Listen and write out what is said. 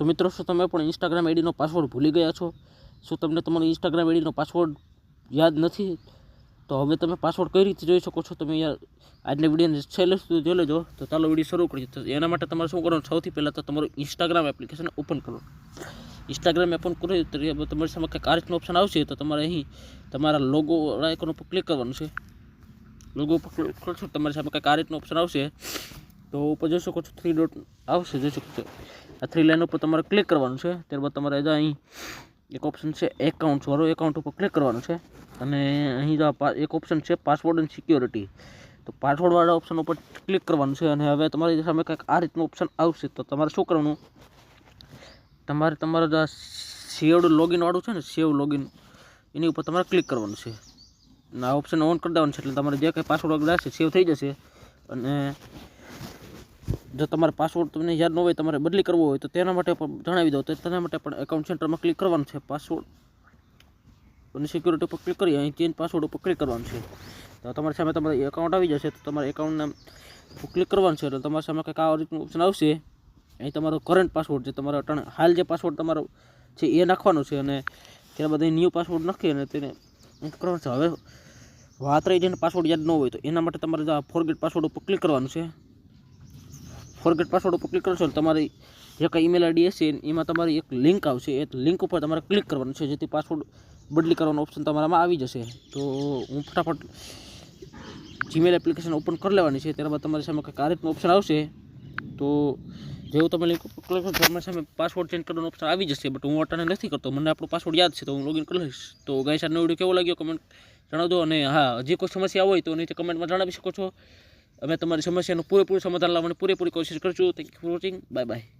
તો મિત્રો, શું તમે પણ ઇન્સ્ટાગ્રામ આઈડીનો પાસવર્ડ ભૂલી ગયા છો? શું તમને તમારો ઇન્સ્ટાગ્રામ આઈડીનો પાસવર્ડ યાદ નથી? તો હવે તમે પાસવર્ડ કઈ રીતે જોઈ શકો છો? તમે યાર, આજના વિડીયોને છેલ્લે સુધી જોઈ લેજો. તો ચાલો વીડિયો શરૂ કરીએ. તો એના માટે તમારે શું કરવાનું? સૌથી પહેલાં તો તમારું ઇન્સ્ટાગ્રામ એપ્લિકેશન ઓપન કરો. ઇન્સ્ટાગ્રામ ઓપન કરો તમારી સામે કંઈક આ ઓપ્શન આવશે, તો તમારે અહીં તમારા લોગો આઇકન ઉપર ક્લિક કરવાનું છે. લોગો ઉપર કરશો તમારી સામે કંઈક આ ઓપ્શન આવશે. તો ઉપર જોઈ શકો છો થ્રી ડોટ આવશે, જોઈ શકો છો. આ થ્રી લાઈન ઉપર તમારે ક્લિક કરવાનું છે. ત્યારબાદ તમારે જો અહીં એક ઓપ્શન છે એકાઉન્ટ વાળો. એકાઉન્ટ ઉપર ક્લિક કરવાનું છે. અને અહીં જો એક ઓપ્શન છે પાસવર્ડ એન્ડ સિક્યોરિટી તો પાસવર્ડવાળા ઓપ્શન ઉપર ક્લિક કરવાનું છે. અને હવે તમારી સામે કંઈક આ રીતનું ઓપ્શન આવશે. તો તમારે શું કરવાનું? તમારે તમારા જે સેવડ લોગિન વાળું છે ને સેવ લોગિન એની ઉપર તમારે ક્લિક કરવાનું છે. અને આ ઓપ્શન ઓન કરી દેવાનું છે. એટલે તમારે જે કંઈ પાસવર્ડ વગેરે છે સેવ થઈ જશે. અને જો તમારે પાસવર્ડ તમને યાદ ન હોય, તમારે બદલી કરવો હોય, તો તેના માટે પણ જણાવી દો તો તેના માટે પણ એકાઉન્ટ સેન્ટરમાં ક્લિક કરવાનું છે પાસવર્ડ અને સિક્યુરિટી ઉપર ક્લિક કરી અહીં ચેન્જ પાસવર્ડ ઉપર ક્લિક કરવાનું છે. તો તમારી સામે તમારે એકાઉન્ટ આવી જશે, તો તમારે એકાઉન્ટના ક્લિક કરવાનું છે, એટલે તમારી સામે કંઈક આ રીતનું ઓપ્શન આવશે. અહીં તમારો કરંટ પાસવર્ડ છે, તમારો અટાણે, હાલ જે પાસવર્ડ તમારો છે, એ નાખવાનો છે, અને ત્યારબાદ અહીં ન્યૂ પાસવર્ડ નાખી અને તેને કરવાનું છે. હવે વાત રહી જેને પાસવર્ડ યાદ ન હોય, તો એના માટે તમારે ફોરગેટ પાસવર્ડ ઉપર ક્લિક કરવાનું છે. ફોરગેટ પાસવર્ડ ઉપર ક્લિક કરશો તમારી જે કાંઈ ઈમેલ આઈડી હશે એમાં તમારી એક લિંક આવશે. એ લિંક ઉપર તમારે ક્લિક કરવાનું છે. જેથી પાસવર્ડ બદલી કરવાનો ઓપ્શન તમારામાં આવી જશે. તો હું ફટાફટ જીમેલ એપ્લિકેશન ઓપન કરી લેવાની છે. ત્યારબાદ તમારી સામે કંઈક આ ઓપ્શન આવશે. તો જેવું તમે લિંક ઉપર ક્લિક કરો તમારી સામે પાસવર્ડ ચેન્જ કરવાનો ઓપ્શન આવી જશે. બટ હું અટાને નથી કરતો. મને આપણો પાસવર્ડ યાદ છે, તો હું લોગિન કરી લઈશ. તો ગાય સાહેબનો વીડિયો કેવો લાગ્યો? કમેન્ટ જણાવજો. અને હા, હજી કોઈ સમસ્યા હોય તો નીચે કમેન્ટમાં જણાવી શકો છો. અમે તમારી સમસ્યાનું પૂરેપૂરું સમાધાન લાવવાની પૂરેપૂરી કોશિશ કરશું. Thank you for watching bye bye